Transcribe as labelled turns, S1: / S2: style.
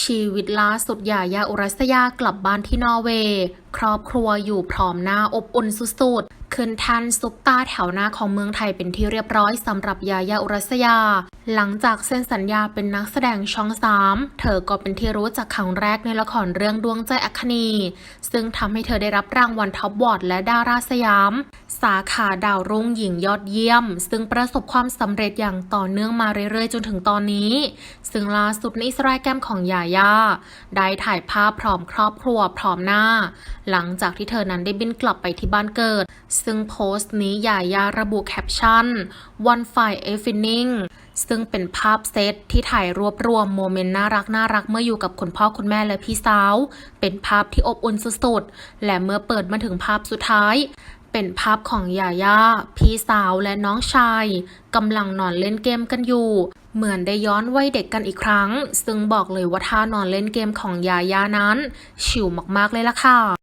S1: ชีวิตล่าสุดยายาอุรัสยากลับบ้านที่นอร์เวย์ ครอบครัวอยู่พร้อมหน้าอบอุ่นสุดๆขึ้นทันซุปตาแถวหน้าของเมืองไทยเป็นที่เรียบร้อยสำหรับยายาอุรัสยา หลังจากเซ็นสัญญาเป็นนักแสดงช่องสามเธอก็เป็นที่รู้จักครั้งแรกในละครเรื่องดวงใจอัคนี ซึ่งทำให้เธอได้รับรางวัลท็อปวอร์ดและดาราสยาม สาขาดาวรุ่งหญิงยอดเยี่ยม ซึ่งประสบความสำเร็จอย่างต่อเนื่องมาเรื่อยๆ จนถึงตอนนี้ ซึ่งล่าสุดในอินสตาแกรมของยายาได้ถ่ายภาพพร้อมครอบครัวพร้อมหน้าหลังจากที่เธอนั้นได้บินกลับไปที่บ้านเกิด ซึ่งโพสต์นี้ยายาระบุแคปชั่น one fine evening ซึ่งเป็นภาพเซตที่ถ่ายรวบรวมโมเมนต์น่ารักน่ารักเมื่ออยู่กับคุณพ่อคุณแม่และพี่สาว เป็นภาพที่อบอุ่นสุดๆ และเมื่อเปิดมาถึงภาพสุดท้าย เป็นภาพของยาย่า พี่สาวและน้องชายกำลังนอนเล่นเกมกันอยู่ เหมือนได้ย้อนวัยเด็กกันอีกครั้ง ซึ่งบอกเลยว่าท่านอนเล่นเกมของยาย่านั้น ชิลมากๆเลยล่ะค่ะ